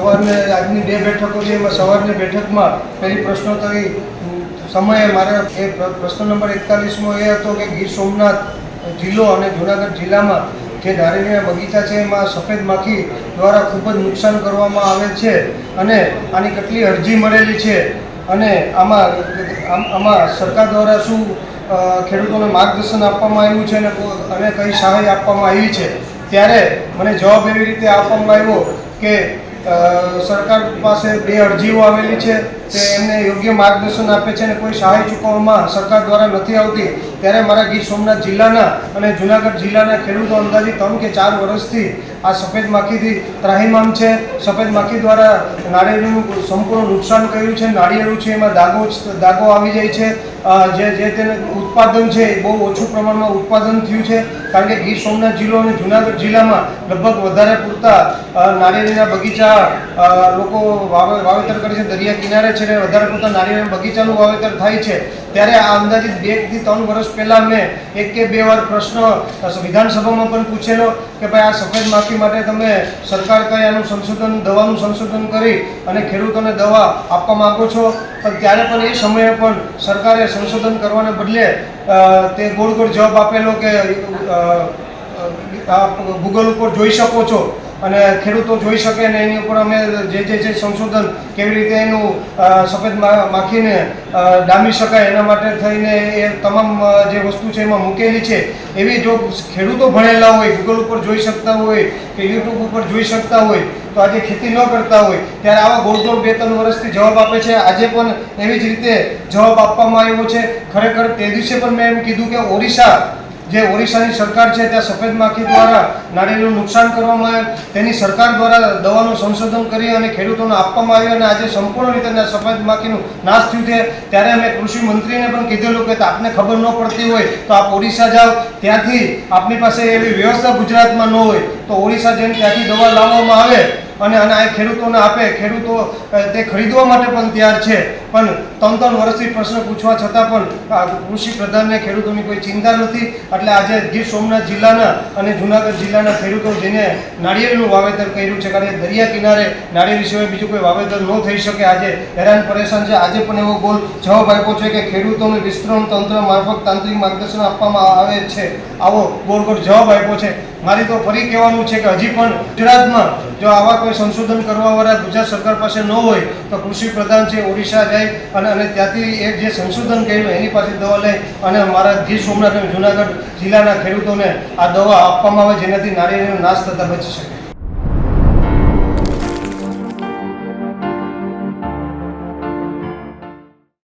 સવારને આજની બે બેઠકો છે, એમાં સવારની બેઠકમાં પહેલી પ્રશ્નોત્તરી સમયે મારા એ પ્ર- પ્રશ્ન નંબર એકતાલીસમો એ હતો કે ગીર સોમનાથ જિલ્લો અને જુનાગઢ જિલ્લામાં જે નારિયેળીના બગીચા છે, એમાં સફેદ માખી દ્વારા ખૂબ જ નુકસાન કરવામાં આવે છે અને આની કેટલી અરજી મળેલી છે અને આમાં આમાં સરકાર દ્વારા શું ખેડૂતોને માર્ગદર્શન આપવામાં આવ્યું છે અને અને કઈ સહાય આપવામાં આવી છે? ત્યારે મને જવાબ એવી રીતે આપવામાં આવ્યો કે સરકાર પાસે બે અરજીઓ આવેલી છે, તે એમને યોગ્ય માર્ગદર્શન આપે છે અને કોઈ સહાય ચૂકવવામાં સરકાર દ્વારા નથી આવતી, ત્યારે મારા ગીર સોમનાથ જિલ્લાના અને જુનાગઢ જિલ્લાના ખેડૂતો અંદાજે ત્રણ કે ચાર વર્ષથી આ સફેદ માખીથી ત્રાહીમામ છે. સફેદ માખી દ્વારા નાળિયેરનું સંપૂર્ણ નુકસાન કર્યું છે, નાળિયેરું છે, એમાં દાગો દાગો આવી જાય છે. જે જે તેને ઉત્પાદન છે બહુ ઓછું પ્રમાણમાં ઉત્પાદન થયું છે. કારણ કે ગીર સોમનાથ જિલ્લો અને જુનાગઢ જિલ્લામાં લગભગ વધારે પૂરતા નારિયેળીના બગીચા લોકો વાવે- વાવેતર કરે છે. દરિયા કિનારે છે ને વધારે પૂરતા નારિયેળીના બગીચાનું વાવેતર થાય છે. ત્યારે આ અંદાજિત બેથી ત્રણ વર્ષ પહેલાં મેં એક કે બે વાર પ્રશ્ન વિધાનસભામાં પણ પૂછેલો કે ભાઈ આ સફેદ માખી માટે તમે સરકાર કઈ આનું સંશોધન, દવાનું સંશોધન કરી અને ખેડૂતોને દવા આપવા માંગો છો? પણ ત્યારે પણ એ સમયે પણ સરકારે સંશોધન કરવાને બદલે તે ગોળ ગોળ જવાબ આપેલો કે ગૂગલ ઉપર જોઈ શકો છો. અને ખેડૂતો જોઈ શકે ને એની ઉપર અમે જે જે જે સંશોધન કેવી રીતે એનું સફેદ માખીને ડામી શકાય એના માટે થઈને એ તમામ જે વસ્તુ છે એમાં મૂકેલી છે. એવી જો ખેડૂતો ભણેલા હોય ગૂગલ ઉપર જોઈ શકતા હોય કે યુટ્યુબ ઉપર જોઈ શકતા હોય, તો આજે ખેતી ન કરતા હોય, ત્યારે આવા ગોળ બે ત્રણ વર્ષથી જવાબ આપે છે. આજે પણ એવી જ રીતે જવાબ આપવામાં આવ્યો છે. ખરેખર તે દિવસે પણ મેં એમ કીધું કે ઓરિસ્સા જે ઓરિસ્સાની સરકાર છે, ત્યાં સફેદ માખી દ્વારા નાળિયેરનું નુકસાન કરવામાં આવ્યું તેની સરકાર દ્વારા દવાનું સંશોધન કરી અને ખેડૂતોને આપવામાં આવ્યું અને આજે સંપૂર્ણ રીતે સફેદ માખીનું નાશ થયું છે. ત્યારે અમે કૃષિ મંત્રીને પણ કીધેલું કે આપને ખબર ન પડતી હોય તો આપ ઓડિશા જાઓ. ત્યાંથી આપની પાસે એવી વ્યવસ્થા ગુજરાતમાં ન હોય. તો ઓરિસ્સા જઈને ત્યાંથી દવા લાવવામાં આવે અને અને આ ખેડૂતોને આપે, ખેડૂતો તે ખરીદવા માટે પણ તૈયાર છે. પણ ત્રણ ત્રણ વર્ષથી પ્રશ્ન પૂછવા છતાં પણ કૃષિ પ્રધાનને ખેડૂતોની કોઈ ચિંતા નથી. એટલે આજે ગીર સોમનાથ જિલ્લાના અને જુનાગઢ જિલ્લાના ખેડૂતો જેને નાળિયેરનું વાવેતર કર્યું છે, કારણ કે દરિયા કિનારે નાળિયેર સિવાય બીજું કોઈ વાવેતર ન થઈ શકે. આજે હેરાન પરેશાન છે. આજે પણ એવો ગોલ જવાબ આપ્યો છે કે ખેડૂતોને વિસ્તરણ તંત્ર મારફત તાંત્રિક માર્ગદર્શન આપવામાં આવે છે. આવો ગોળ ગોળ જવાબ આપ્યો છે. મારી તો ફરી કહેવાનું છે કે હજી પણ ગુજરાતમાં જો આવા કોઈ સંશોધન કરવાવાળા ગુજરાત સરકાર પાસે ન હોય, તો કૃષિ પ્રધાન છે, ઓડિશા જાય અને અને ત્યાંથી એ જે સંશોધન કર્યું, એની પાસે દવા લઈ અને મારા ગીર સોમનાથ અને જુનાગઢ જિલ્લાના ખેડૂતોને આ દવા આપવામાં આવે જેનાથી નાળિયેરનો નાશ થતા બચી શકે.